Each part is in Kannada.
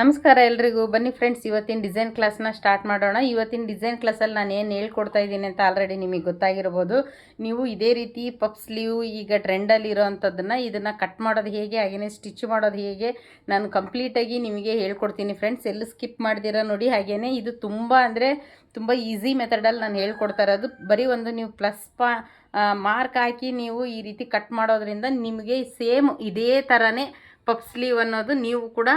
ನಮಸ್ಕಾರ ಎಲ್ರಿಗೂ. ಬನ್ನಿ ಫ್ರೆಂಡ್ಸ್ ಇವತ್ತಿನ ಡಿಸೈನ್ ಕ್ಲಾಸ್ನ ಸ್ಟಾರ್ಟ್ ಮಾಡೋಣ. ಇವತ್ತಿನ ಡಿಸೈನ್ ಕ್ಲಾಸಲ್ಲಿ ನಾನು ಏನು ಹೇಳ್ಕೊಡ್ತಾ ಇದ್ದೀನಿ ಅಂತ ಆಲ್ರೆಡಿ ನಿಮಗೆ ಗೊತ್ತಾಗಿರ್ಬೋದು. ನೀವು ಇದೇ ರೀತಿ ಪಪ್ ಸ್ಲೀವ್ ಈಗ ಟ್ರೆಂಡಲ್ಲಿ ಇರೋವಂಥದ್ದನ್ನು ಇದನ್ನು ಕಟ್ ಮಾಡೋದು ಹೇಗೆ ಹಾಗೆಯೇ ಸ್ಟಿಚ್ ಮಾಡೋದು ಹೇಗೆ, ನಾನು ಕಂಪ್ಲೀಟಾಗಿ ನಿಮಗೆ ಹೇಳ್ಕೊಡ್ತೀನಿ ಫ್ರೆಂಡ್ಸ್ ಎಲ್ಲೂ ಸ್ಕಿಪ್ ಮಾಡ್ದಿರ ನೋಡಿ. ಹಾಗೆಯೇ ಇದು ತುಂಬ ಅಂದರೆ ತುಂಬ ಈಸಿ ಮೆಥಡಲ್ಲಿ ನಾನು ಹೇಳ್ಕೊಡ್ತಾ ಇರೋದು. ಬರೀ ಒಂದು ನೀವು ಪ್ಲಸ್ ಪಾ ಮಾರ್ಕ್ ಹಾಕಿ ನೀವು ಈ ರೀತಿ ಕಟ್ ಮಾಡೋದ್ರಿಂದ ನಿಮಗೆ ಸೇಮ್ ಇದೇ ಥರನೇ ಪಪ್ ಸ್ಲೀವ್ ಅನ್ನೋದು ನೀವು ಕೂಡ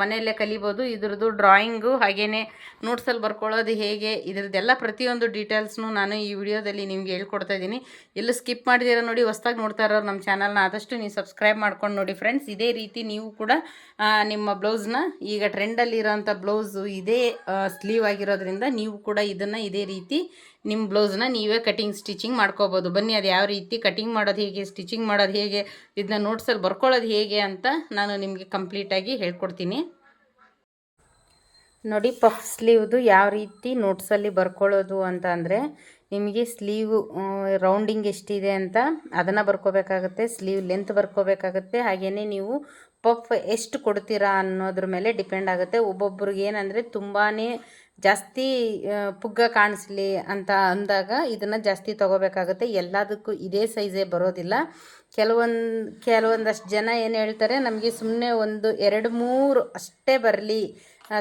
ಮನೆಯಲ್ಲೇ ಕಲಿಬೋದು. ಇದ್ರದ್ದು ಡ್ರಾಯಿಂಗು ಹಾಗೆಯೇ ನೋಟ್ಸಲ್ಲಿ ಬರ್ಕೊಳ್ಳೋದು ಹೇಗೆ, ಇದರದ್ದೆಲ್ಲ ಪ್ರತಿಯೊಂದು ಡೀಟೇಲ್ಸ್ನು ನಾನು ಈ ವಿಡಿಯೋದಲ್ಲಿ ನಿಮಗೆ ಹೇಳ್ಕೊಡ್ತಾ ಇದ್ದೀನಿ. ಎಲ್ಲೂ ಸ್ಕಿಪ್ ಮಾಡಿದಿರ ನೋಡಿ, ಹೊಸ್ದಾಗಿ ನೋಡ್ತಾ ಇರೋರು ನಮ್ಮ ಚಾನಲ್ನ ಆದಷ್ಟು ನೀವು ಸಬ್ಸ್ಕ್ರೈಬ್ ಮಾಡ್ಕೊಂಡು ನೋಡಿ ಫ್ರೆಂಡ್ಸ್ ಇದೇ ರೀತಿ ನೀವು ಕೂಡ ನಿಮ್ಮ ಬ್ಲೌಸ್ನ ಈಗ ಟ್ರೆಂಡಲ್ಲಿ ಇರೋಂಥ ಬ್ಲೌಸು ಇದೇ ಸ್ಲೀವ್ ಆಗಿರೋದ್ರಿಂದ ನೀವು ಕೂಡ ಇದನ್ನು ಇದೇ ರೀತಿ ನಿಮ್ಮ ಬ್ಲೌಸ್ನ ನೀವೇ ಕಟಿಂಗ್ ಸ್ಟಿಚಿಂಗ್ ಮಾಡ್ಕೋಬೋದು. ಬನ್ನಿ, ಅದು ಯಾವ ರೀತಿ ಕಟಿಂಗ್ ಮಾಡೋದು ಹೇಗೆ ಸ್ಟಿಚಿಂಗ್ ಮಾಡೋದು ಹೇಗೆ ಇದನ್ನ ನೋಟ್ಸಲ್ಲಿ ಬರ್ಕೊಳ್ಳೋದು ಹೇಗೆ ಅಂತ ನಾನು ನಿಮಗೆ ಕಂಪ್ಲೀಟಾಗಿ ಹೇಳ್ಕೊಡ್ತೀನಿ. ನೋಡಿ ಪಫ್ ಸ್ಲೀವ್ದು ಯಾವ ರೀತಿ ನೋಟ್ಸಲ್ಲಿ ಬರ್ಕೊಳ್ಳೋದು ಅಂತ ಅಂದರೆ ನಿಮಗೆ ಸ್ಲೀವ್ ರೌಂಡಿಂಗ್ ಎಷ್ಟಿದೆ ಅಂತ ಅದನ್ನು ಬರ್ಕೋಬೇಕಾಗುತ್ತೆ ಸ್ಲೀವ್ ಲೆಂತ್ ಬರ್ಕೋಬೇಕಾಗುತ್ತೆ ಹಾಗೆಯೇ ನೀವು ಪಫ್ ಎಷ್ಟು ಕೊಡ್ತೀರಾ ಅನ್ನೋದ್ರ ಮೇಲೆ ಡಿಪೆಂಡ್ ಆಗುತ್ತೆ. ಒಬ್ಬೊಬ್ರಿಗೆ ಏನಂದರೆ ತುಂಬಾ ಜಾಸ್ತಿ ಪುಗ್ಗ ಕಾಣಿಸ್ಲಿ ಅಂತ ಅಂದಾಗ ಇದನ್ನು ಜಾಸ್ತಿ ತೊಗೋಬೇಕಾಗುತ್ತೆ. ಎಲ್ಲದಕ್ಕೂ ಇದೇ ಸೈಜೇ ಬರೋದಿಲ್ಲ. ಕೆಲವೊಂದು, ಕೆಲವೊಂದಷ್ಟು ಜನ ಏನು ಹೇಳ್ತಾರೆ, ನಮಗೆ ಸುಮ್ಮನೆ ಒಂದು ಎರಡು, ಮೂರು ಅಷ್ಟೇ ಬರಲಿ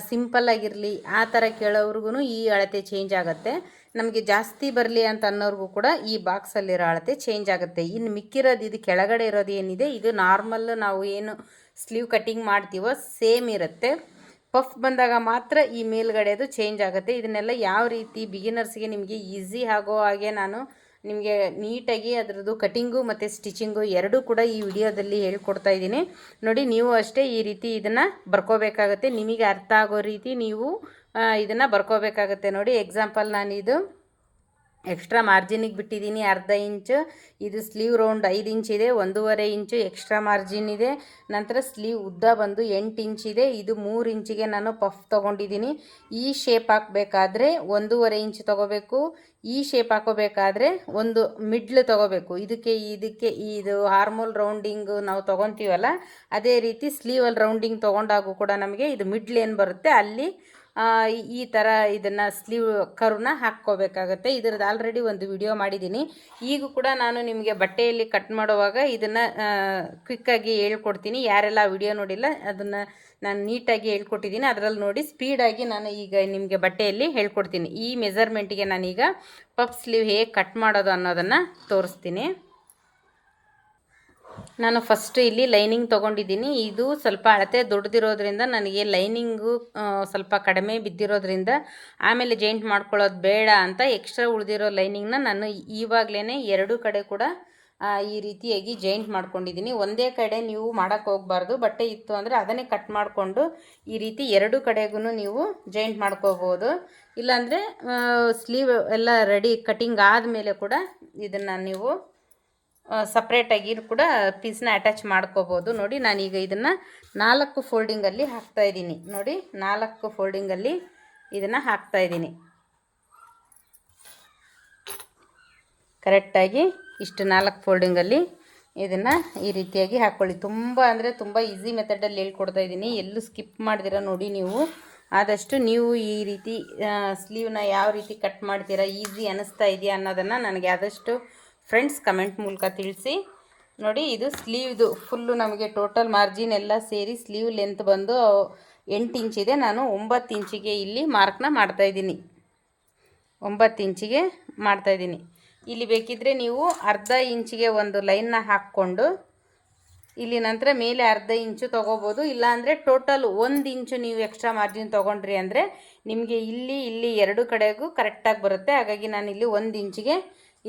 ಸಿಂಪಲ್ ಆಗಿರಲಿ, ಆ ಥರ ಕೇಳೋರ್ಗು ಈ ಅಳತೆ ಚೇಂಜ್ ಆಗುತ್ತೆ. ನಮಗೆ ಜಾಸ್ತಿ ಬರಲಿ ಅಂತ ಅನ್ನೋರ್ಗೂ ಕೂಡ ಈ ಬಾಕ್ಸಲ್ಲಿರೋ ಅಳತೆ ಚೇಂಜ್ ಆಗುತ್ತೆ. ಇನ್ನು ಮಿಕ್ಕಿರೋದು, ಇದು ಕೆಳಗಡೆ ಇರೋದು ಏನಿದೆ, ಇದು ನಾರ್ಮಲ್ ನಾವು ಏನು ಸ್ಲೀವ್ ಕಟ್ಟಿಂಗ್ ಮಾಡ್ತೀವೋ ಸೇಮ್ ಇರುತ್ತೆ. ಪಫ್ ಬಂದಾಗ ಮಾತ್ರ ಈ ಮೇಲ್ಗಡೆ ಅದು ಚೇಂಜ್ ಆಗುತ್ತೆ. ಇದನ್ನೆಲ್ಲ ಯಾವ ರೀತಿ ಬಿಗಿನರ್ಸ್ಗೆ ನಿಮಗೆ ಈಸಿ ಆಗೋ ಹಾಗೆ ನಾನು ನಿಮಗೆ ನೀಟಾಗಿ ಅದರದ್ದು ಕಟಿಂಗು ಮತ್ತು ಸ್ಟಿಚಿಂಗು ಎರಡೂ ಕೂಡ ಈ ವಿಡಿಯೋದಲ್ಲಿ ಹೇಳ್ಕೊಡ್ತಾ ಇದ್ದೀನಿ. ನೋಡಿ, ನೀವು ಅಷ್ಟೇ ಈ ರೀತಿ ಇದನ್ನು ಬರ್ಕೋಬೇಕಾಗತ್ತೆ. ನಿಮಗೆ ಅರ್ಥ ಆಗೋ ರೀತಿ ನೀವು ಇದನ್ನು ಬರ್ಕೋಬೇಕಾಗತ್ತೆ. ನೋಡಿ ಎಕ್ಸಾಂಪಲ್ ನಾನಿದು. ಎಕ್ಸ್ಟ್ರಾ ಮಾರ್ಜಿನಿಗೆ ಬಿಟ್ಟಿದ್ದೀನಿ ಅರ್ಧ ಇಂಚು. ಇದು ಸ್ಲೀವ್ ರೌಂಡ್ ಐದು ಇಂಚ್ ಇದೆ, ಒಂದೂವರೆ ಇಂಚು ಎಕ್ಸ್ಟ್ರಾ ಮಾರ್ಜಿನ್ ಇದೆ. ನಂತರ ಸ್ಲೀವ್ ಉದ್ದ ಬಂದು ಎಂಟು ಇದೆ. ಇದು ಮೂರು ಇಂಚಿಗೆ ನಾನು ಪಫ್ ತೊಗೊಂಡಿದ್ದೀನಿ ಈ ಶೇಪ್ ಹಾಕಬೇಕಾದ್ರೆ ಒಂದೂವರೆ ಇಂಚ್ ತೊಗೋಬೇಕು. ಈ ಶೇಪ್ ಹಾಕೋಬೇಕಾದ್ರೆ ಒಂದು ಮಿಡ್ಲ್ ತೊಗೋಬೇಕು. ಇದಕ್ಕೆ ಇದಕ್ಕೆ ಇದು ಹಾರ್ಮೋಲ್ ರೌಂಡಿಂಗು ನಾವು ತೊಗೊತೀವಲ್ಲ, ಅದೇ ರೀತಿ ಸ್ಲೀವಲ್ಲಿ ರೌಂಡಿಂಗ್ ತೊಗೊಂಡಾಗೂ ಕೂಡ ನಮಗೆ ಇದು ಮಿಡ್ಲ್ ಏನು ಬರುತ್ತೆ, ಅಲ್ಲಿ ಈ- ಥರ ಇದನ್ನು ಸ್ಲೀವ್ ಕರ್ವ್ನ ಹಾಕ್ಕೋಬೇಕಾಗತ್ತೆ. ಇದ್ರದ್ದು ಆಲ್ರೆಡಿ ಒಂದು ವಿಡಿಯೋ ಮಾಡಿದ್ದೀನಿ ಈಗ ಕೂಡ ನಾನು ನಿಮಗೆ ಬಟ್ಟೆಯಲ್ಲಿ ಕಟ್ ಮಾಡುವಾಗ ಇದನ್ನು ಕ್ವಿಕ್ಕಾಗಿ ಹೇಳ್ಕೊಡ್ತೀನಿ. ಯಾರೆಲ್ಲ ವಿಡಿಯೋ ನೋಡಿಲ್ಲ, ಅದನ್ನು ನಾನು ನೀಟಾಗಿ ಹೇಳ್ಕೊಟ್ಟಿದ್ದೀನಿ ಅದರಲ್ಲಿ ನೋಡಿ ಸ್ಪೀಡಾಗಿ ನಾನು ಈಗ ನಿಮಗೆ ಬಟ್ಟೆಯಲ್ಲಿ ಹೇಳ್ಕೊಡ್ತೀನಿ. ಈ ಮೆಜರ್ಮೆಂಟಿಗೆ ನಾನೀಗ ಪಫ್ ಸ್ಲೀವ್ ಹೇಗೆ ಕಟ್ ಮಾಡೋದು ಅನ್ನೋದನ್ನು ತೋರಿಸ್ತೀನಿ. ನಾನು ಫಸ್ಟ್ ಇಲ್ಲಿ ಲೈನಿಂಗ್ ತೊಗೊಂಡಿದ್ದೀನಿ. ಇದು ಸ್ವಲ್ಪ ಅಳತೆ ದೊಡ್ಡದಿರೋದ್ರಿಂದ ನನಗೆ ಲೈನಿಂಗು ಸ್ವಲ್ಪ ಕಡಿಮೆ ಬಿದ್ದಿರೋದ್ರಿಂದ ಆಮೇಲೆ ಜಾಯಿಂಟ್ ಮಾಡ್ಕೊಳ್ಳೋದು ಬೇಡ ಅಂತ ಎಕ್ಸ್ಟ್ರಾ ಉಳಿದಿರೋ ಲೈನಿಂಗ್ನ ನಾನು ಇವಾಗಲೇ ಎರಡೂ ಕಡೆ ಕೂಡ ಈ ರೀತಿಯಾಗಿ ಜಾಯಿಂಟ್ ಮಾಡ್ಕೊಂಡಿದ್ದೀನಿ. ಒಂದೇ ಕಡೆ ನೀವು ಮಾಡೋಕ್ಕೆ ಹೋಗಬಾರ್ದು. ಬಟ್ಟೆ ಇತ್ತು ಅಂದರೆ ಅದನ್ನೇ ಕಟ್ ಮಾಡಿಕೊಂಡು ಈ ರೀತಿ ಎರಡು ಕಡೆಗೂ ನೀವು ಜಾಯಿಂಟ್ ಮಾಡ್ಕೋಬೋದು. ಇಲ್ಲಾಂದರೆ ಸ್ಲೀವ್ ಎಲ್ಲ ರೆಡಿ ಕಟಿಂಗ್ ಆದಮೇಲೆ ಕೂಡ ಇದನ್ನು ನೀವು ಸಪ್ರೇಟಾಗಿ ಕೂಡ ಪೀಸ್ನ ಅಟ್ಯಾಚ್ ಮಾಡ್ಕೋಬೋದು. ನೋಡಿ, ನಾನೀಗ ಇದನ್ನು ನಾಲ್ಕು ಫೋಲ್ಡಿಂಗಲ್ಲಿ ಹಾಕ್ತಾಯಿದ್ದೀನಿ ನೋಡಿ, ನಾಲ್ಕು ಫೋಲ್ಡಿಂಗಲ್ಲಿ ಇದನ್ನು ಹಾಕ್ತಾಯಿದ್ದೀನಿ ಕರೆಕ್ಟಾಗಿ ಇಷ್ಟು ನಾಲ್ಕು ಫೋಲ್ಡಿಂಗಲ್ಲಿ ಇದನ್ನು ಈ ರೀತಿಯಾಗಿ ಹಾಕ್ಕೊಳ್ಳಿ ತುಂಬ ಅಂದರೆ ತುಂಬ ಈಸಿ ಮೆಥಡಲ್ಲಿ ಹೇಳ್ಕೊಡ್ತಾ ಇದ್ದೀನಿ. ಎಲ್ಲೂ ಸ್ಕಿಪ್ ಮಾಡಿದಿರ ನೋಡಿ ನೀವು. ಆದಷ್ಟು ನೀವು ಈ ರೀತಿ ಸ್ಲೀವ್ನ ಯಾವ ರೀತಿ ಕಟ್ ಮಾಡ್ತೀರಾ ಈಸಿ ಅನ್ನಿಸ್ತಾ ಇದೆಯಾ ಅನ್ನೋದನ್ನು ನನಗೆ ಆದಷ್ಟು ಫ್ರೆಂಡ್ಸ್ ಕಮೆಂಟ್ ಮೂಲಕ ತಿಳಿಸಿ. ನೋಡಿ, ಇದು ಸ್ಲೀವ್ದು ಫುಲ್ಲು ನಮಗೆ ಟೋಟಲ್ ಮಾರ್ಜಿನ್ ಎಲ್ಲ ಸೇರಿ ಸ್ಲೀವ್ ಲೆಂತ್ ಬಂದು ಎಂಟು ಇಂಚಿದೆ ನಾನು ಒಂಬತ್ತು ಇಂಚಿಗೆ ಇಲ್ಲಿ ಮಾರ್ಕ್ನ ಮಾಡ್ತಾಯಿದ್ದೀನಿ ಒಂಬತ್ತು ಇಂಚಿಗೆ ಮಾಡ್ತಾಯಿದ್ದೀನಿ ಇಲ್ಲಿ ಬೇಕಿದ್ದರೆ ನೀವು ಅರ್ಧ ಇಂಚಿಗೆ ಒಂದು ಲೈನ್ನ ಹಾಕ್ಕೊಂಡು ಇಲ್ಲಿ ನಂತರ ಮೇಲೆ ಅರ್ಧ ಇಂಚು ತೊಗೋಬೋದು. ಇಲ್ಲಾಂದರೆ ಟೋಟಲ್ ಒಂದು ಇಂಚು ನೀವು ಎಕ್ಸ್ಟ್ರಾ ಮಾರ್ಜಿನ್ ತೊಗೊಂಡ್ರಿ ಅಂದರೆ ನಿಮಗೆ ಇಲ್ಲಿ ಇಲ್ಲಿ ಎರಡು ಕಡೆಗೂ ಕರೆಕ್ಟಾಗಿ ಬರುತ್ತೆ. ಹಾಗಾಗಿ ನಾನು ಇಲ್ಲಿ ಒಂದು ಇಂಚಿಗೆ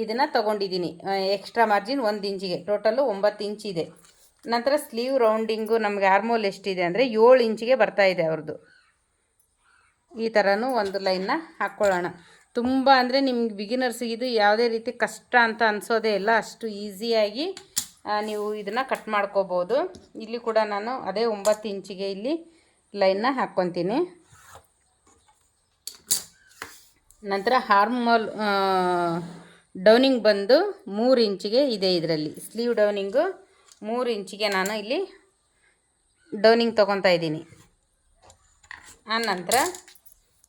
ಇದನ್ನು ತೊಗೊಂಡಿದ್ದೀನಿ ಎಕ್ಸ್ಟ್ರಾ ಮಾರ್ಜಿನ್ ಒಂದು ಇಂಚಿಗೆ. ಟೋಟಲು ಒಂಬತ್ತು ಇಂಚ್ ಇದೆ. ನಂತರ ಸ್ಲೀವ್ ರೌಂಡಿಂಗು ನಮಗೆ ಆರ್ಮೋಲ್ ಎಷ್ಟಿದೆ ಅಂದರೆ ಏಳು ಇಂಚಿಗೆ ಬರ್ತಾ ಇದೆ ಅವ್ರದ್ದು ಈ ಥರನೂ ಒಂದು ಲೈನ್ನ ಹಾಕ್ಕೊಳ್ಳೋಣ ತುಂಬ ಅಂದರೆ ನಿಮ್ಗೆ ಬಿಗಿನರ್ಸಿಗೆ ಇದು ಯಾವುದೇ ರೀತಿ ಕಷ್ಟ ಅಂತ ಅನಿಸೋದೇ ಇಲ್ಲ. ಅಷ್ಟು ಈಸಿಯಾಗಿ ನೀವು ಇದನ್ನು ಕಟ್ ಮಾಡ್ಕೋಬೋದು. ಇಲ್ಲಿ ಕೂಡ ನಾನು ಅದೇ ಒಂಬತ್ತು ಇಂಚಿಗೆ ಇಲ್ಲಿ ಲೈನ್ನ ಹಾಕ್ಕೊತೀನಿ ನಂತರ ಹಾರ್ಮೋಲ್ ಡೌನಿಂಗ್ ಬಂದು ಮೂರು ಇಂಚಿಗೆ ಇದೆ ಇದರಲ್ಲಿ. ಸ್ಲೀವ್ ಡೌನಿಂಗು ಮೂರು ಇಂಚಿಗೆ ನಾನು ಇಲ್ಲಿ ಡೌನಿಂಗ್ ತೊಗೊತಾ ಇದ್ದೀನಿ. ಆನಂತರ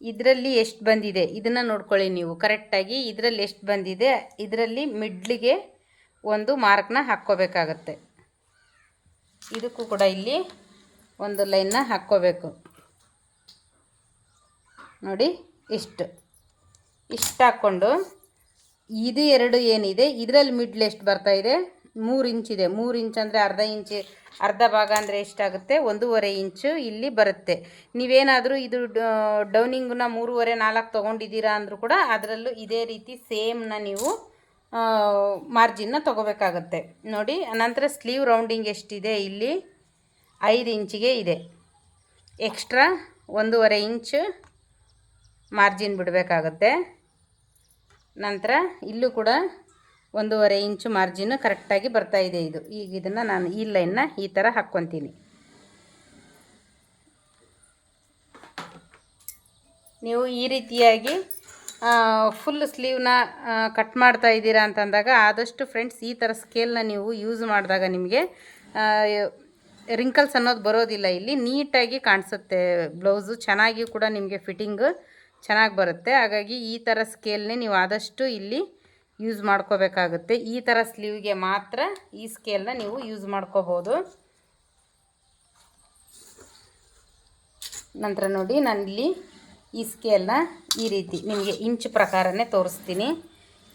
ಇದರಲ್ಲಿ ಎಷ್ಟು ಬಂದಿದೆ? ಇದನ್ನು ನೋಡ್ಕೊಳ್ಳಿ ನೀವು. ಕರೆಕ್ಟಾಗಿ ಇದರಲ್ಲಿ ಎಷ್ಟು ಬಂದಿದೆ? ಇದರಲ್ಲಿ ಮಿಡ್ಲಿಗೆ ಒಂದು ಮಾರ್ಕ್ನ ಹಾಕ್ಕೋಬೇಕಾಗತ್ತೆ. ಇದಕ್ಕೂ ಕೂಡ ಇಲ್ಲಿ ಒಂದು ಲೈನ್ನ ಹಾಕ್ಕೋಬೇಕು. ನೋಡಿ, ಇಷ್ಟು. ಇಷ್ಟು ಹಾಕ್ಕೊಂಡು ಇದು ಎರಡು ಏನಿದೆ? ಇದರಲ್ಲಿ ಮಿಡ್ಲ್ ಎಷ್ಟು ಬರ್ತಾ ಇದೆ? ಮೂರು ಇಂಚಿದೆ ಮೂರು ಇಂಚ್ ಅಂದರೆ ಅರ್ಧ ಇಂಚ್ ಅರ್ಧ ಭಾಗ ಅಂದರೆ ಎಷ್ಟಾಗುತ್ತೆ? ಒಂದೂವರೆ ಇಂಚು ಇಲ್ಲಿ ಬರುತ್ತೆ. ನೀವೇನಾದರೂ ಇದು ಡೌನಿಂಗ್ನ ಮೂರುವರೆ, ನಾಲ್ಕು ತೊಗೊಂಡಿದ್ದೀರಾ ಅಂದರೂ ಕೂಡ ಅದರಲ್ಲೂ ಇದೇ ರೀತಿ ಸೇಮ್ನ ನೀವು ಮಾರ್ಜಿನ್ನ ತೊಗೋಬೇಕಾಗತ್ತೆ. ನೋಡಿ, ನಂತರ ಸ್ಲೀವ್ ರೌಂಡಿಂಗ್ ಎಷ್ಟಿದೆ ಇಲ್ಲಿ? ಐದು ಇಂಚಿಗೆ ಇದೆ. ಎಕ್ಸ್ಟ್ರಾ ಒಂದೂವರೆ ಇಂಚು ಮಾರ್ಜಿನ್ ಬಿಡಬೇಕಾಗತ್ತೆ. ನಂತರ ಇಲ್ಲೂ ಕೂಡ ಒಂದೂವರೆ ಇಂಚು ಮಾರ್ಜಿನ್ ಕರೆಕ್ಟಾಗಿ ಬರ್ತಾ ಇದೆ ಇದು. ಈಗ ಇದನ್ನು ನಾನು ಈ ಲೈನ್ನ ಈ ಥರ ಹಾಕ್ಕೊತೀನಿ. ನೀವು ಈ ರೀತಿಯಾಗಿ ಫುಲ್ ಸ್ಲೀವ್ನ ಕಟ್ ಮಾಡ್ತಾ ಇದ್ದೀರಾ ಅಂತಂದಾಗ ಆದಷ್ಟು ಫ್ರೆಂಡ್ಸ್ ಈ ಥರ ಸ್ಕೇಲ್ನ ನೀವು ಯೂಸ್ ಮಾಡಿದಾಗ ನಿಮಗೆ ರಿಂಕಲ್ಸ್ ಅನ್ನೋದು ಬರೋದಿಲ್ಲ. ಇಲ್ಲಿ ನೀಟಾಗಿ ಕಾಣಿಸುತ್ತೆ. ಬ್ಲೌಸು ಚೆನ್ನಾಗಿ ಕೂಡ ನಿಮಗೆ ಫಿಟ್ಟಿಂಗ್ ಚೆನ್ನಾಗಿ ಬರುತ್ತೆ. ಹಾಗಾಗಿ ಈ ಥರ ಸ್ಕೇಲ್ನೇ ನೀವು ಆದಷ್ಟು ಇಲ್ಲಿ ಯೂಸ್ ಮಾಡ್ಕೋಬೇಕಾಗುತ್ತೆ. ಈ ಥರ ಸ್ಲೀವ್ಗೆ ಮಾತ್ರ ಈ ಸ್ಕೇಲ್ನ ನೀವು ಯೂಸ್ ಮಾಡ್ಕೋಬೋದು. ನಂತರ ನೋಡಿ, ನಾನಿಲ್ಲಿ ಈ ಸ್ಕೇಲ್ನ ಈ ರೀತಿ ನಿಮಗೆ ಇಂಚ್ ಪ್ರಕಾರನೇ ತೋರಿಸ್ತೀನಿ.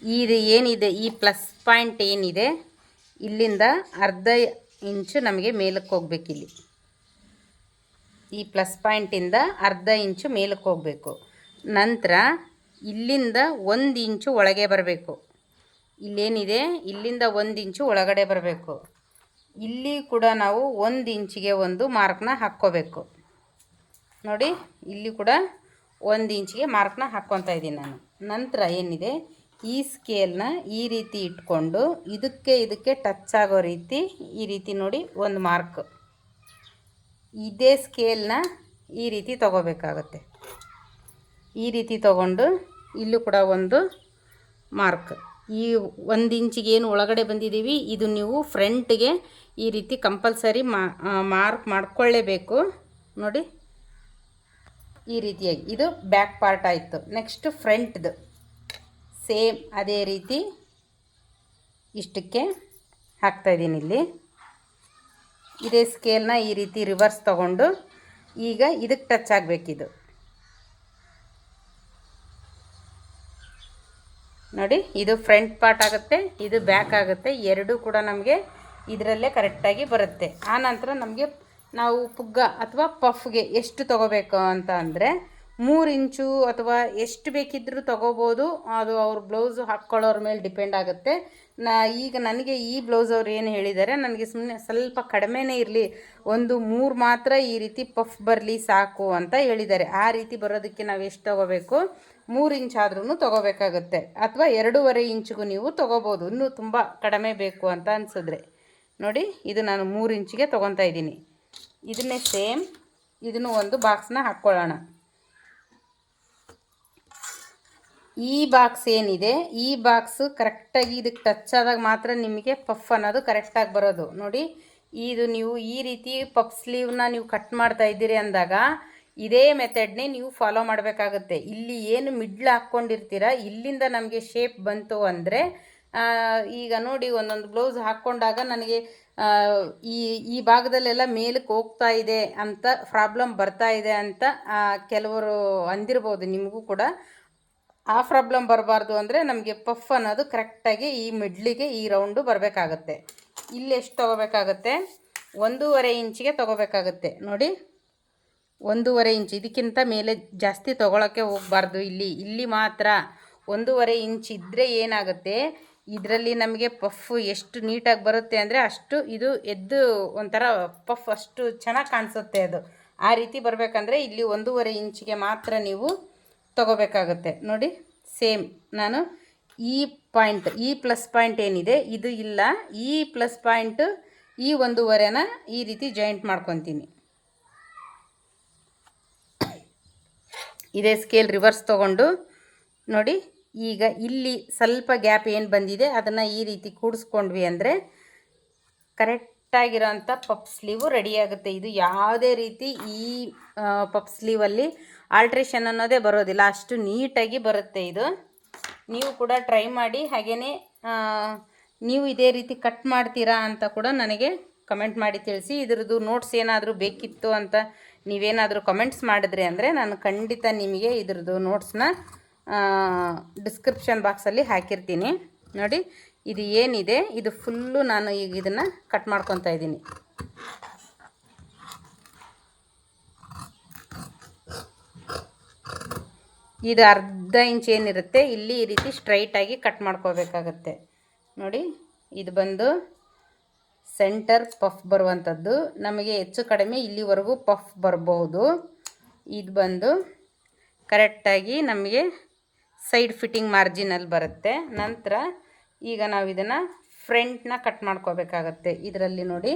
ಇದು ಏನಿದೆ? ಈ ಪ್ಲಸ್ ಪಾಯಿಂಟ್ ಏನಿದೆ? ಇಲ್ಲಿಂದ ಅರ್ಧ ಇಂಚು ನಮಗೆ ಮೇಲಕ್ಕೆ ಹೋಗ್ಬೇಕಿಲ್ಲಿ. ಈ ಪ್ಲಸ್ ಪಾಯಿಂಟಿಂದ ಅರ್ಧ ಇಂಚು ಮೇಲಕ್ಕೆ ಹೋಗಬೇಕು. ನಂತರ ಇಲ್ಲಿಂದ ಒಂದು ಇಂಚು ಒಳಗೆ ಬರಬೇಕು. ಇಲ್ಲೇನಿದೆ? ಇಲ್ಲಿಂದ ಒಂದು ಇಂಚು ಒಳಗಡೆ ಬರಬೇಕು. ಇಲ್ಲಿ ಕೂಡ ನಾವು ಒಂದು ಇಂಚಿಗೆ ಒಂದು ಮಾರ್ಕ್ನ ಹಾಕ್ಕೋಬೇಕು. ನೋಡಿ, ಇಲ್ಲಿ ಕೂಡ ಒಂದು ಇಂಚಿಗೆ ಮಾರ್ಕ್ನ ಹಾಕ್ಕೊತಾ ಇದ್ದೀನಿ ನಾನು. ನಂತರ ಏನಿದೆ? ಈ ಸ್ಕೇಲ್ನ ಈ ರೀತಿ ಇಟ್ಕೊಂಡು ಇದಕ್ಕೆ ಇದಕ್ಕೆ ಟಚ್ ಆಗೋ ರೀತಿ ಈ ರೀತಿ ನೋಡಿ ಒಂದು ಮಾರ್ಕ್. ಇದೇ ಸ್ಕೇಲ್ನ ಈ ರೀತಿ ತಗೋಬೇಕಾಗತ್ತೆ. ಈ ರೀತಿ ತಗೊಂಡು ಇಲ್ಲೂ ಕೂಡ ಒಂದು ಮಾರ್ಕ್. ಈ ಒಂದು ಇಂಚಿಗೆ ಏನು ಒಳಗಡೆ ಬಂದಿದ್ದೀವಿ, ಇದು ನೀವು ಫ್ರಂಟ್ಗೆ ಈ ರೀತಿ ಕಂಪಲ್ಸರಿ ಮಾರ್ಕ್ ಮಾಡಿಕೊಳ್ಳೇಬೇಕು. ನೋಡಿ, ಈ ರೀತಿಯಾಗಿ. ಇದು ಬ್ಯಾಕ್ ಪಾರ್ಟ್ ಆಯಿತು. ನೆಕ್ಸ್ಟ್ ಫ್ರಂಟ್ದು. ಸೇಮ್ ಅದೇ ರೀತಿ ಇಷ್ಟಕ್ಕೆ ಹಾಕ್ತಾಯಿದ್ದೀನಿ ಇಲ್ಲಿ. ಇದೇ ಸ್ಕೇಲ್ನ ಈ ರೀತಿ ರಿವರ್ಸ್ ತಗೊಂಡು ಈಗ ಇದಕ್ಕೆ ಟಚ್ ಆಗಬೇಕಿದು. ನೋಡಿ, ಇದು ಫ್ರಂಟ್ ಪಾರ್ಟ್ ಆಗುತ್ತೆ, ಇದು ಬ್ಯಾಕ್ ಆಗುತ್ತೆ, ಎರಡೂ ಕೂಡ ನಮಗೆ ಇದರಲ್ಲೇ ಕರೆಕ್ಟಾಗಿ ಬರುತ್ತೆ. ಆನಂತರ ನಮಗೆ ನಾವು ಪುಗ್ಗ ಅಥವಾ ಪಫ್ಗೆ ಎಷ್ಟು ತೊಗೋಬೇಕು ಅಂತ ಅಂದರೆ ಮೂರು ಇಂಚು ಅಥವಾ ಎಷ್ಟು ಬೇಕಿದ್ದರೂ ತೊಗೋಬೋದು. ಅದು ಅವ್ರ ಬ್ಲೌಸು ಹಾಕ್ಕೊಳ್ಳೋರ ಮೇಲೆ ಡಿಪೆಂಡ್ ಆಗುತ್ತೆ. ನಾ, ಈಗ ನನಗೆ ಈ ಬ್ಲೌಸ್ ಅವ್ರು ಏನು ಹೇಳಿದ್ದಾರೆ ನನಗೆ ಸುಮ್ಮನೆ ಸ್ವಲ್ಪ ಕಡಿಮೆನೇ ಇರಲಿ, ಒಂದು ಮೂರು ಮಾತ್ರ ಈ ರೀತಿ ಪಫ್ ಬರಲಿ ಸಾಕು ಅಂತ ಹೇಳಿದ್ದಾರೆ ಆ ರೀತಿ ಬರೋದಕ್ಕೆ ನಾವು ಎಷ್ಟು ತೊಗೋಬೇಕು? ಮೂರು ಇಂಚ್ ಆದ್ರೂ ತೊಗೋಬೇಕಾಗುತ್ತೆ. ಅಥವಾ ಎರಡೂವರೆ ಇಂಚಿಗೂ ನೀವು ತೊಗೋಬೋದು. ಇನ್ನೂ ತುಂಬ ಕಡಿಮೆ ಬೇಕು ಅಂತ ಅನಿಸಿದ್ರೆ. ನೋಡಿ, ಇದು ನಾನು ಮೂರು ಇಂಚಿಗೆ ತೊಗೊತಾ ಇದ್ದೀನಿ. ಇದನ್ನೇ ಸೇಮ್, ಇದನ್ನು ಒಂದು ಬಾಕ್ಸ್ನ ಹಾಕ್ಕೊಳ್ಳೋಣ. ಈ ಬಾಕ್ಸ್ ಏನಿದೆ? ಈ ಬಾಕ್ಸು ಕರೆಕ್ಟಾಗಿ ಇದಕ್ಕೆ ಟಚ್ ಆದಾಗ ಮಾತ್ರ ನಿಮಗೆ ಪಫ್ ಅನ್ನೋದು ಕರೆಕ್ಟಾಗಿ ಬರೋದು. ನೋಡಿ, ಇದು ನೀವು ಈ ರೀತಿ ಪಫ್ ಸ್ಲೀವ್ನ ನೀವು ಕಟ್ ಮಾಡ್ತಾ ಇದ್ದೀರಿ ಅಂದಾಗ ಇದೇ ಮೆಥಡ್ನೇ ನೀವು ಫಾಲೋ ಮಾಡಬೇಕಾಗುತ್ತೆ. ಇಲ್ಲಿ ಏನು ಮಿಡ್ಲ್ ಹಾಕ್ಕೊಂಡಿರ್ತೀರ, ಇಲ್ಲಿಂದ ನಮಗೆ ಶೇಪ್ ಬಂತು ಅಂದರೆ ಈಗ ನೋಡಿ ಒಂದೊಂದು ಬ್ಲೌಸ್ ಹಾಕ್ಕೊಂಡಾಗ ನನಗೆ ಈ ಈ ಭಾಗದಲ್ಲೆಲ್ಲ ಮೇಲಕ್ಕೆ ಹೋಗ್ತಾ ಇದೆ ಅಂತ ಪ್ರಾಬ್ಲಮ್ ಬರ್ತಾ ಇದೆ ಅಂತ ಕೆಲವರು ಅಂದಿರ್ಬೋದು, ನಿಮಗೂ ಕೂಡ. ಆ ಪ್ರಾಬ್ಲಮ್ ಬರಬಾರ್ದು ಅಂದರೆ ನಮಗೆ ಪಫ್ ಅನ್ನೋದು ಕರೆಕ್ಟಾಗಿ ಈ ಮಿಡ್ಲಿಗೆ ಈ ರೌಂಡು ಬರಬೇಕಾಗತ್ತೆ. ಇಲ್ಲಿ ಎಷ್ಟು ತೊಗೋಬೇಕಾಗತ್ತೆ? ಒಂದೂವರೆ ಇಂಚಿಗೆ ತೊಗೋಬೇಕಾಗತ್ತೆ. ನೋಡಿ. ಒಂದೂವರೆ ಇಂಚ್. ಇದಕ್ಕಿಂತ ಮೇಲೆ ಜಾಸ್ತಿ ತೊಗೊಳಕ್ಕೆ ಹೋಗಬಾರ್ದು ಇಲ್ಲಿ. ಇಲ್ಲಿ ಮಾತ್ರ ಒಂದೂವರೆ ಇಂಚ್ ಇದ್ದರೆ ಏನಾಗುತ್ತೆ? ಇದರಲ್ಲಿ ನಮಗೆ ಪಫ್ ಎಷ್ಟು ನೀಟಾಗಿ ಬರುತ್ತೆ ಅಂದರೆ ಅಷ್ಟು ಇದು ಎದ್ದು ಒಂಥರ ಪಫ್ ಅಷ್ಟು ಚೆನ್ನಾಗಿ ಕಾಣಿಸುತ್ತೆ ಅದು. ಆ ರೀತಿ ಬರಬೇಕಂದ್ರೆ ಇಲ್ಲಿ ಒಂದೂವರೆ ಇಂಚಿಗೆ ಮಾತ್ರ ನೀವು ತಗೋಬೇಕಾಗುತ್ತೆ. ನೋಡಿ, ಸೇಮ್ ನಾನು ಈ ಪಾಯಿಂಟ್, ಈ ಪ್ಲಸ್ ಪಾಯಿಂಟ್ ಏನಿದೆ, ಇದು ಇಲ್ಲ. ಈ ಪ್ಲಸ್ ಪಾಯಿಂಟು, ಈ ಒಂದೂವರೆನ ಈ ರೀತಿ ಜಾಯಿಂಟ್ ಮಾಡ್ಕೊತೀನಿ. ಇದೇ ಸ್ಕೇಲ್ ರಿವರ್ಸ್ ತೊಗೊಂಡು ನೋಡಿ, ಈಗ ಇಲ್ಲಿ ಸ್ವಲ್ಪ ಗ್ಯಾಪ್ ಏನು ಬಂದಿದೆ, ಅದನ್ನು ಈ ರೀತಿ ಕೂಡಿಸ್ಕೊಂಡ್ವಿ ಅಂದರೆ ಕರೆಕ್ಟಾಗಿರೋಂಥ ಪಪ್ ಸ್ಲೀವು ರೆಡಿಯಾಗುತ್ತೆ ಇದು ಯಾವುದೇ ರೀತಿ ಈ ಪಪ್ ಸ್ಲೀವಲ್ಲಿ ಆಲ್ಟ್ರೇಷನ್ ಅನ್ನೋದೇ ಬರೋದಿಲ್ಲ. ಅಷ್ಟು ನೀಟಾಗಿ ಬರುತ್ತೆ ಇದು. ನೀವು ಕೂಡ ಟ್ರೈ ಮಾಡಿ ಹಾಗೆಯೇ ನೀವು ಇದೇ ರೀತಿ ಕಟ್ ಮಾಡ್ತೀರಾ ಅಂತ ಕೂಡ ನನಗೆ ಕಮೆಂಟ್ ಮಾಡಿ ತಿಳಿಸಿ. ಇದ್ರದ್ದು ನೋಟ್ಸ್ ಏನಾದರೂ ಬೇಕಿತ್ತು ಅಂತ ನೀವೇನಾದರೂ ಕಮೆಂಟ್ಸ್ ಮಾಡಿದ್ರಿ ಅಂದರೆ ನಾನು ಖಂಡಿತ ನಿಮಗೆ ಇದ್ರದ್ದು ನೋಟ್ಸ್ನ ಡಿಸ್ಕ್ರಿಪ್ಷನ್ ಬಾಕ್ಸಲ್ಲಿ ಹಾಕಿರ್ತೀನಿ. ನೋಡಿ, ಇದು ಏನಿದೆ, ಇದು ಫುಲ್ಲು ನಾನು ಈಗ ಇದನ್ನು ಕಟ್ ಮಾಡ್ಕೊತಾ ಇದ್ದೀನಿ. ಇದು ಅರ್ಧ ಇಂಚ್ ಏನಿರುತ್ತೆ, ಇಲ್ಲಿ ಈ ರೀತಿ ಸ್ಟ್ರೈಟಾಗಿ ಕಟ್ ಮಾಡ್ಕೋಬೇಕಾಗತ್ತೆ. ನೋಡಿ, ಇದು ಬಂದು ಸೆಂಟರ್ ಪಫ್ ಬರುವಂಥದ್ದು. ನಮಗೆ ಹೆಚ್ಚು ಕಡಿಮೆ ಇಲ್ಲಿವರೆಗೂ ಪಫ್ ಬರಬಹುದು ಇದು ಬಂದು ಕರೆಕ್ಟಾಗಿ ನಮಗೆ ಸೈಡ್ ಫಿಟ್ಟಿಂಗ್ ಮಾರ್ಜಿನಲ್ಲಿ ಬರುತ್ತೆ. ನಂತರ ಈಗ ನಾವು ಇದನ್ನು ಫ್ರಂಟ್ನ ಕಟ್ ಮಾಡ್ಕೋಬೇಕಾಗತ್ತೆ. ಇದರಲ್ಲಿ ನೋಡಿ.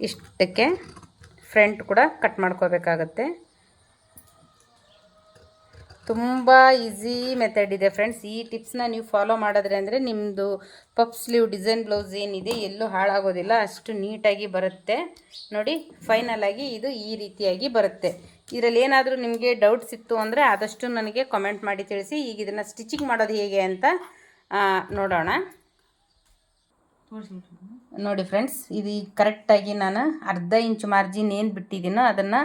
ಇಷ್ಟಕ್ಕೆ ಫ್ರಂಟ್ ಕೂಡ ಕಟ್ ಮಾಡ್ಕೋಬೇಕಾಗತ್ತೆ. ತುಂಬ ಈಸಿ ಮೆಥಡ್ ಇದೆ ಫ್ರೆಂಡ್ಸ್ ಈ ಟಿಪ್ಸ್ನ ನೀವು ಫಾಲೋ ಮಾಡಿದ್ರೆ ಅಂದರೆ ನಿಮ್ಮದು ಪಪ್ ಸ್ಲೀವ್ ಡಿಸೈನ್ ಬ್ಲೌಸ್ ಏನಿದೆ ಎಲ್ಲೂ ಹಾಳಾಗೋದಿಲ್ಲ, ಅಷ್ಟು ನೀಟಾಗಿ ಬರುತ್ತೆ. ನೋಡಿ ಫೈನಲ್ ಆಗಿ ಇದು ಈ ರೀತಿಯಾಗಿ ಬರುತ್ತೆ. ಇದರಲ್ಲಿ ಏನಾದರೂ ನಿಮಗೆ ಡೌಟ್ಸ್ ಇತ್ತು ಅಂದರೆ ಆದಷ್ಟು ನನಗೆ ಕಮೆಂಟ್ ಮಾಡಿ ತಿಳಿಸಿ. ಈಗ ಇದನ್ನು ಸ್ಟಿಚಿಂಗ್ ಮಾಡೋದು ಹೇಗೆ ಅಂತ ನೋಡೋಣ. ನೋಡಿ ಫ್ರೆಂಡ್ಸ್, ಇದು ಈಗ ಕರೆಕ್ಟಾಗಿ ನಾನು ಅರ್ಧ ಇಂಚು ಮಾರ್ಜಿನ್ ಏನು ಬಿಟ್ಟಿದ್ದೀನೋ ಅದನ್ನು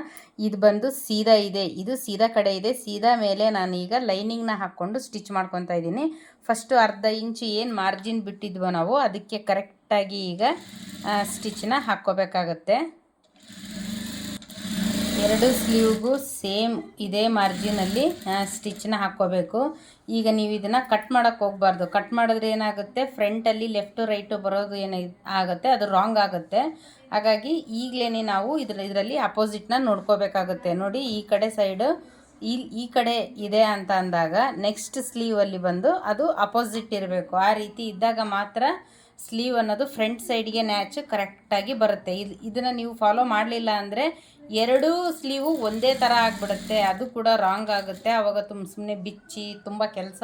ಇದು ಬಂದು ಸೀದಾ ಇದೆ, ಇದು ಸೀದಾ ಕಡೆ ಇದೆ, ಸೀದಾ ಮೇಲೆ ನಾನು ಈಗ ಲೈನಿಂಗ್ನ ಹಾಕ್ಕೊಂಡು ಸ್ಟಿಚ್ ಮಾಡ್ಕೊತಾ ಇದ್ದೀನಿ. ಫಸ್ಟು ಅರ್ಧ ಇಂಚು ಏನು ಮಾರ್ಜಿನ್ ಬಿಟ್ಟಿದ್ವೋ ನಾವು, ಅದಕ್ಕೆ ಕರೆಕ್ಟಾಗಿ ಈಗ ಸ್ಟಿಚ್ನ ಹಾಕ್ಕೋಬೇಕಾಗತ್ತೆ. ಎರಡು ಸ್ಲೀವ್ಗೂ ಸೇಮ್ ಇದೇ ಮಾರ್ಜಿನಲ್ಲಿ ಸ್ಟಿಚ್ನ ಹಾಕ್ಕೋಬೇಕು. ಈಗ ನೀವು ಇದನ್ನು ಕಟ್ ಮಾಡೋಕ್ಕೆ ಹೋಗ್ಬಾರ್ದು. ಕಟ್ ಮಾಡಿದ್ರೆ ಏನಾಗುತ್ತೆ? ಫ್ರಂಟಲ್ಲಿ ಲೆಫ್ಟು ರೈಟು ಬರೋದು ಏನು ಆಗುತ್ತೆ? ಅದು ರಾಂಗ್ ಆಗುತ್ತೆ. ಹಾಗಾಗಿ ಈಗಲೇ ನಾವು ಇದ್ರ, ಇದರಲ್ಲಿ ಅಪೋಸಿಟ್ನ ನೋಡ್ಕೋಬೇಕಾಗುತ್ತೆ. ನೋಡಿ, ಈ ಕಡೆ ಸೈಡು ಈ ಈ ಕಡೆ ಇದೆ ಅಂತ ಅಂದಾಗ, ನೆಕ್ಸ್ಟ್ ಸ್ಲೀವಲ್ಲಿ ಬಂದು ಅದು ಅಪೋಸಿಟ್ ಇರಬೇಕು. ಆ ರೀತಿ ಇದ್ದಾಗ ಮಾತ್ರ ಸ್ಲೀವ್ ಅನ್ನೋದು ಫ್ರಂಟ್ ಸೈಡ್ಗೆ ನ್ಯಾಚ್ ಕರೆಕ್ಟಾಗಿ ಬರುತ್ತೆ. ಇದು, ಇದನ್ನು ನೀವು ಫಾಲೋ ಮಾಡಲಿಲ್ಲ ಅಂದರೆ ಎರಡೂ ಸ್ಲೀವು ಒಂದೇ ಥರ ಆಗಿಬಿಡುತ್ತೆ. ಅದು ಕೂಡ ರಾಂಗ್ ಆಗುತ್ತೆ. ಆವಾಗ ತುಂಬ ಸುಮ್ಮನೆ ಬಿಚ್ಚಿ ತುಂಬ ಕೆಲಸ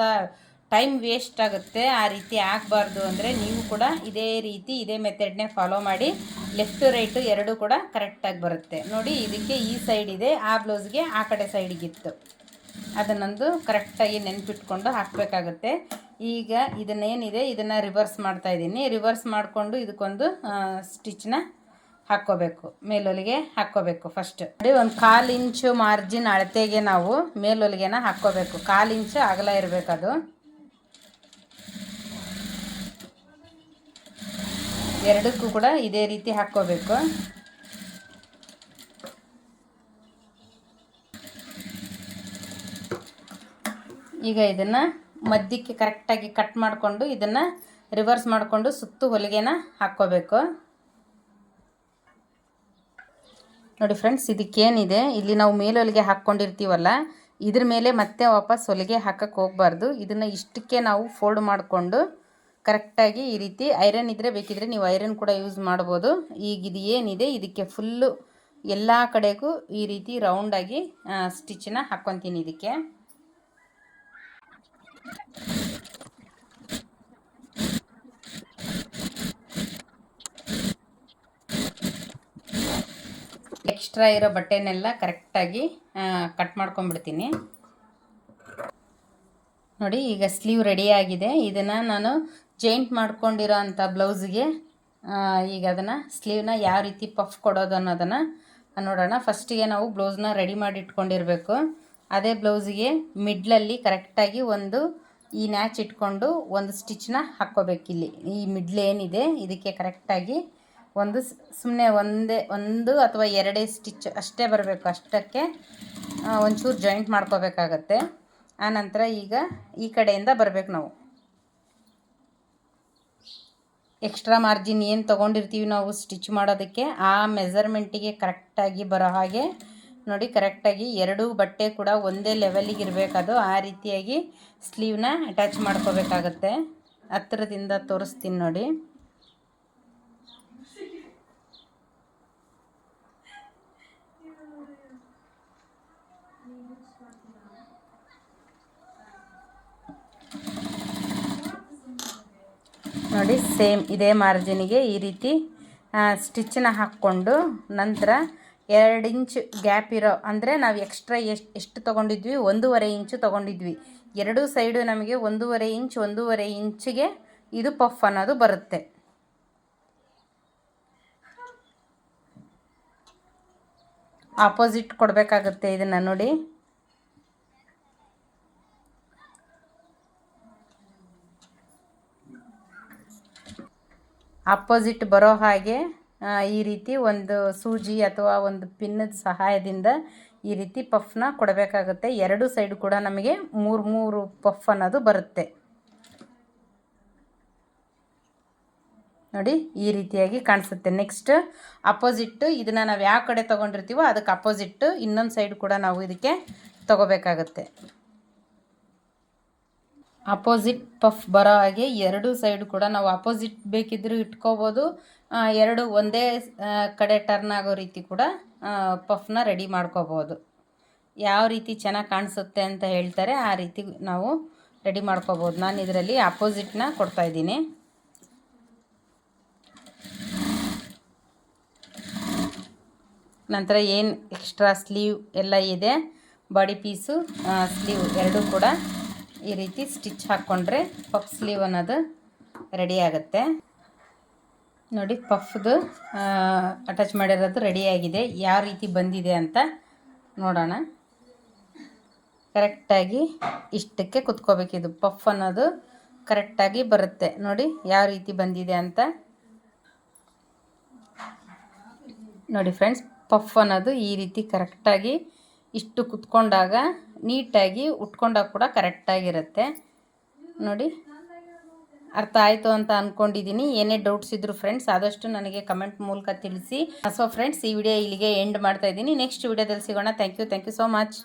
ಟೈಮ್ ವೇಸ್ಟ್ ಆಗುತ್ತೆ. ಆ ರೀತಿ ಆಗಬಾರ್ದು ಅಂದರೆ ನೀವು ಕೂಡ ಇದೇ ರೀತಿ ಇದೇ ಮೆಥಡ್ನೇ ಫಾಲೋ ಮಾಡಿ ಲೆಫ್ಟು ರೈಟು ಎರಡೂ ಕೂಡ ಕರೆಕ್ಟಾಗಿ ಬರುತ್ತೆ. ನೋಡಿ, ಇದಕ್ಕೆ ಈ ಸೈಡ್ ಇದೆ, ಆ ಬ್ಲೌಸ್ಗೆ ಆ ಕಡೆ ಸೈಡಿಗಿತ್ತು ಅದನ್ನೊಂದು ಕರೆಕ್ಟಾಗಿ ನೆನ್ಪಿಟ್ಕೊಂಡು ಹಾಕಬೇಕಾಗುತ್ತೆ. ಈಗ ಇದನ್ನೇನಿದೆ, ಇದನ್ನು ರಿವರ್ಸ್ ಮಾಡ್ತಾ ಇದ್ದೀನಿ. ರಿವರ್ಸ್ ಮಾಡಿಕೊಂಡು ಇದಕ್ಕೊಂದು ಸ್ಟಿಚ್ನ ಹಾಕ್ಕೋಬೇಕು. ಮೇಲೊಲಿಗೆ ಹಾಕ್ಕೋಬೇಕು ಫಸ್ಟ್ ಒಂದು ಕಾಲು ಇಂಚು ಮಾರ್ಜಿನ್ ಅಳತೆಗೆ ನಾವು ಮೇಲೊಲಿಗೆನ ಹಾಕ್ಕೋಬೇಕು. ಕಾಲು ಇಂಚು ಅಗಲ ಇರಬೇಕದು ಎರಡಕ್ಕೂ ಕೂಡ ಇದೇ ರೀತಿ ಹಾಕ್ಕೋಬೇಕು. ಈಗ ಇದನ್ನು ಮಧ್ಯಕ್ಕೆ ಕರೆಕ್ಟಾಗಿ ಕಟ್ ಮಾಡಿಕೊಂಡು ಇದನ್ನು ರಿವರ್ಸ್ ಮಾಡಿಕೊಂಡು ಸುತ್ತು ಹೊಲಿಗೆನ ಹಾಕ್ಕೋಬೇಕು. ನೋಡಿ ಫ್ರೆಂಡ್ಸ್ ಇದಕ್ಕೇನಿದೆ? ಇಲ್ಲಿ ನಾವು ಮೇಲೆ ಹೊಲಿಗೆ ಹಾಕ್ಕೊಂಡಿರ್ತೀವಲ್ಲ, ಇದ್ರ ಮೇಲೆ ಮತ್ತೆ ವಾಪಸ್ ಹೊಲಿಗೆ ಹಾಕಕ್ಕೆ ಹೋಗಬಾರ್ದು. ಇದನ್ನು ಇಷ್ಟಕ್ಕೆ ನಾವು ಫೋಲ್ಡ್ ಮಾಡಿಕೊಂಡು ಕರೆಕ್ಟಾಗಿ ಈ ರೀತಿ ಐರನ್ ಇದ್ದರೆ ಬೇಕಿದ್ರೆ ನೀವು ಐರನ್ ಕೂಡ ಯೂಸ್ ಮಾಡ್ಬೋದು. ಈಗ ಇದು ಏನಿದೆ? ಇದಕ್ಕೆ ಫುಲ್ಲು ಎಲ್ಲ ಕಡೆಗೂ ಈ ರೀತಿ ರೌಂಡಾಗಿ ಸ್ಟಿಚ್ಚನ್ನ ಹಾಕ್ಕೊತೀನಿ ಇದಕ್ಕೆ. ಎಕ್ಸ್ಟ್ರಾ ಇರೋ ಬಟ್ಟೆನೆಲ್ಲ ಕರೆಕ್ಟಾಗಿ ಕಟ್ ಮಾಡ್ಕೊಂಬಿಡ್ತೀನಿ. ನೋಡಿ, ಈಗ ಸ್ಲೀವ್ ರೆಡಿಯಾಗಿದೆ ಇದನ್ನು ನಾನು ಜೈಂಟ್ ಮಾಡ್ಕೊಂಡಿರೋ ಅಂಥ ಬ್ಲೌಸ್ಗೆ ಈಗ ಅದನ್ನು ಸ್ಲೀವ್ನ ಯಾವ ರೀತಿ ಪಫ್ ಕೊಡೋದು ಅನ್ನೋದನ್ನು ನೋಡೋಣ. ಫಸ್ಟಿಗೆ ನಾವು ಬ್ಲೌಸ್ನ ರೆಡಿ ಮಾಡಿ ಇಟ್ಕೊಂಡಿರಬೇಕು ಅದೇ ಬ್ಲೌಸಿಗೆ ಮಿಡ್ಲಲ್ಲಿ ಕರೆಕ್ಟಾಗಿ ಒಂದು ಈ ನ್ಯಾಚ್ ಇಟ್ಕೊಂಡು ಒಂದು ಸ್ಟಿಚ್ನ ಹಾಕ್ಕೋಬೇಕಿಲ್ಲಿ ಈ ಮಿಡ್ಲ್ ಏನಿದೆ, ಇದಕ್ಕೆ ಕರೆಕ್ಟಾಗಿ ಒಂದು ಸುಮ್ಮನೆ ಒಂದೇ, ಒಂದು ಅಥವಾ ಎರಡೇ ಸ್ಟಿಚ್ ಅಷ್ಟೇ ಬರಬೇಕು. ಅಷ್ಟಕ್ಕೆ ಒಂಚೂರು ಜಾಯಿಂಟ್ ಮಾಡ್ಕೋಬೇಕಾಗತ್ತೆ. ಆನಂತರ ಈಗ ಈ ಕಡೆಯಿಂದ ಬರಬೇಕು ನಾವು. ಎಕ್ಸ್ಟ್ರಾ ಮಾರ್ಜಿನ್ ಏನು ತೊಗೊಂಡಿರ್ತೀವಿ ನಾವು ಸ್ಟಿಚ್ ಮಾಡೋದಕ್ಕೆ, ಆ ಮೆಸರ್ಮೆಂಟಿಗೆ ಕರೆಕ್ಟಾಗಿ ಬರೋ ಹಾಗೆ ನೋಡಿ, ಕರೆಕ್ಟಾಗಿ ಎರಡೂ ಬಟ್ಟೆ ಕೂಡ ಒಂದೇ ಲೆವೆಲಿಗೆ ಇರಬೇಕದು ಆ ರೀತಿಯಾಗಿ ಸ್ಲೀವ್ನ ಅಟ್ಯಾಚ್ ಮಾಡ್ಕೋಬೇಕಾಗತ್ತೆ. ಹತ್ತಿರದಿಂದ ತೋರಿಸ್ತೀನಿ ನೋಡಿ. ನೋಡಿ ಸೇಮ್ ಇದೇ ಮಾರ್ಜಿನಿಗೆ ಈ ರೀತಿ ಸ್ಟಿಚ್ಚನ್ನ ಹಾಕ್ಕೊಂಡು ನಂತರ ಎರಡು ಇಂಚ್ ಗ್ಯಾಪ್ ಇರೋ, ಅಂದರೆ ನಾವು ಎಕ್ಸ್ಟ್ರಾ ಎಷ್ಟು ಎಷ್ಟು ತೊಗೊಂಡಿದ್ವಿ? ಒಂದೂವರೆ ಇಂಚು ತೊಗೊಂಡಿದ್ವಿ. ಎರಡೂ ಸೈಡು ನಮಗೆ ಒಂದೂವರೆ ಇಂಚ್, ಒಂದೂವರೆ ಇಂಚಿಗೆ ಇದು ಪಫ್ ಅನ್ನೋದು ಬರುತ್ತೆ. ಆಪೋಸಿಟ್ ಕೊಡಬೇಕಾಗುತ್ತೆ ಇದನ್ನು ನೋಡಿ. ಆಪೋಸಿಟ್ ಬರೋ ಹಾಗೆ ಈ ರೀತಿ ಒಂದು ಸೂಜಿ ಅಥವಾ ಒಂದು ಪಿನ್ನದ ಸಹಾಯದಿಂದ ಈ ರೀತಿ ಪಫ್ನ ಕೊಡಬೇಕಾಗುತ್ತೆ. ಎರಡು ಸೈಡ್ ಕೂಡ ನಮಗೆ ಮೂರು ಮೂರು ಪಫ್ ಅನ್ನೋದು ಬರುತ್ತೆ. ನೋಡಿ, ಈ ರೀತಿಯಾಗಿ ಕಾಣಿಸುತ್ತೆ. ನೆಕ್ಸ್ಟ್ ಅಪೋಸಿಟ್ಟು ಇದನ್ನು ನಾವು ಯಾವ ಕಡೆ ತೊಗೊಂಡಿರ್ತೀವೋ ಅದಕ್ಕೆ ಅಪೋಸಿಟ್ಟು ಇನ್ನೊಂದು ಸೈಡ್ ಕೂಡ ನಾವು ಇದಕ್ಕೆ ತೊಗೋಬೇಕಾಗತ್ತೆ. ಅಪೋಸಿಟ್ ಪಫ್ ಬರೋ ಹಾಗೆ ಎರಡು ಸೈಡ್ ಕೂಡ ನಾವು ಅಪೋಸಿಟ್ ಬೇಕಿದ್ದರೂ ಇಟ್ಕೋಬೋದು. ಎರಡು ಒಂದೇ ಕಡೆ ಟರ್ನ್ ಆಗೋ ರೀತಿ ಕೂಡ ಪಫ್ನ ರೆಡಿ ಮಾಡ್ಕೋಬೋದು. ಯಾವ ರೀತಿ ಚೆನ್ನಾಗಿ ಕಾಣಿಸುತ್ತೆ ಅಂತ ಹೇಳ್ತಾರೆ ಆ ರೀತಿ ನಾವು ರೆಡಿ ಮಾಡ್ಕೋಬೋದು. ನಾನು ಇದರಲ್ಲಿ ಅಪೋಸಿಟ್ನ ಕೊಡ್ತಾಯಿದ್ದೀನಿ ನಂತರ ಏನು ಎಕ್ಸ್ಟ್ರಾ ಸ್ಲೀವ್ ಎಲ್ಲ ಇದೆ? ಬಾಡಿ ಪೀಸು ಸ್ಲೀವ್ ಎರಡೂ ಕೂಡ ಈ ರೀತಿ ಸ್ಟಿಚ್ ಹಾಕ್ಕೊಂಡ್ರೆ ಪಫ್ ಸ್ಲೀವ್ ಅನ್ನೋದು ರೆಡಿ ಆಗುತ್ತೆ. ನೋಡಿ, ಪಫ್ದು ಅಟ್ಯಾಚ್ ಮಾಡಿರೋದು ರೆಡಿಯಾಗಿದೆ ಯಾವ ರೀತಿ ಬಂದಿದೆ ಅಂತ ನೋಡೋಣ. ಕರೆಕ್ಟಾಗಿ ಇಷ್ಟಕ್ಕೆ ಕುತ್ಕೋಬೇಕಿದು ಪಫ್ ಅನ್ನೋದು ಕರೆಕ್ಟಾಗಿ ಬರುತ್ತೆ. ನೋಡಿ, ಯಾವ ರೀತಿ ಬಂದಿದೆ ಅಂತ. ನೋಡಿ ಫ್ರೆಂಡ್ಸ್ ಪಫ್ ಅನ್ನೋದು ಈ ರೀತಿ ಕರೆಕ್ಟಾಗಿ ಇಷ್ಟು ಕುತ್ಕೊಂಡಾಗ ನೀಟಾಗಿ ಉಟ್ಕೊಂಡಾಗ ಕೂಡ ಕರೆಕ್ಟಾಗಿರುತ್ತೆ. ನೋಡಿ, ಅರ್ಥ ಆಯಿತು ಅಂತ ಅಂದ್ಕೊಂಡಿದ್ದೀನಿ ಏನೇ ಡೌಟ್ಸ್ ಇದ್ದರೂ ಫ್ರೆಂಡ್ಸ್ ಆದಷ್ಟು ನನಗೆ ಕಮೆಂಟ್ ಮೂಲಕ ತಿಳಿಸಿ. ಸೊ ಫ್ರೆಂಡ್ಸ್ ಈ ವಿಡಿಯೋ ಇಲ್ಲಿಗೆ ಎಂಡ್ ಮಾಡ್ತಾ ಇದ್ದೀನಿ. ನೆಕ್ಸ್ಟ್ ವಿಡಿಯೋದಲ್ಲಿ ಸಿಗೋಣ. Thank you thank you so much